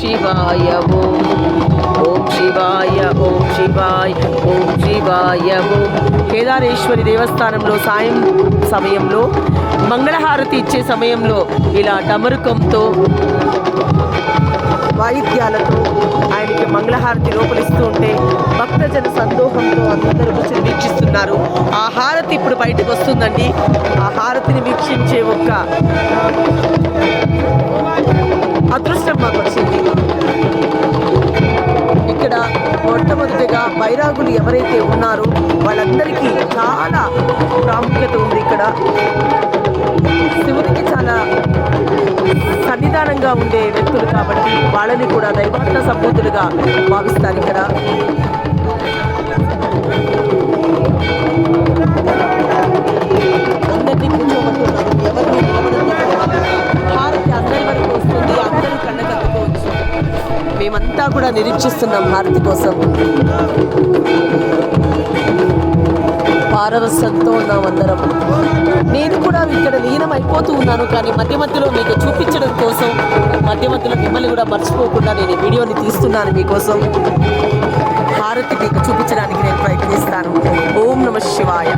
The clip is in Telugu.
శివాయ ఓం ఓం శివాయ ఓం శివాయ ఓం శివాయ ఓం కేదారేశ్వరి దేవస్థానంలో సాయం సమయంలో మంగళహారతి ఇచ్చే సమయంలో ఇలా డమరుకంతో వాయిద్యాలతో ఆయనకి మంగళహారతి లోపలిస్తూ ఉంటే భక్తజన సందోహంతో అందరూ కూర్చొని వీక్షిస్తున్నారు. ఆ హారతి ఇప్పుడు బయటకు వస్తుందండి. ఆ హారతిని వీక్షించే ఒక్క అదృష్టం మాకు బైరాగులు ఎవరైతే ఉన్నారో వాళ్ళందరికీ చాలా ప్రాముఖ్యత ఉంది ఇక్కడ. శివునికి చాలా సన్నిధానంగా ఉండే వ్యక్తులు కాబట్టి వాళ్ళని కూడా దైవాత్మ సంబూతులుగా భావిస్తారు ఇక్కడ. మేమంతా కూడా నిరీక్షిస్తున్నాం హారతి కోసం. పారవస్యంతో ఉన్నాం అందరం. నేను కూడా ఇక్కడ లీనం అయిపోతూ ఉన్నాను కానీ మధ్య మధ్యలో మీకు చూపించడం కోసం మధ్య మధ్యలో మిమ్మల్ని కూడా మర్చిపోకుండా నేను ఈ వీడియోని తీస్తున్నాను మీకోసం. హారతి మీకు చూపించడానికి నేను ప్రయత్నిస్తాను. ఓం నమ శివాయ.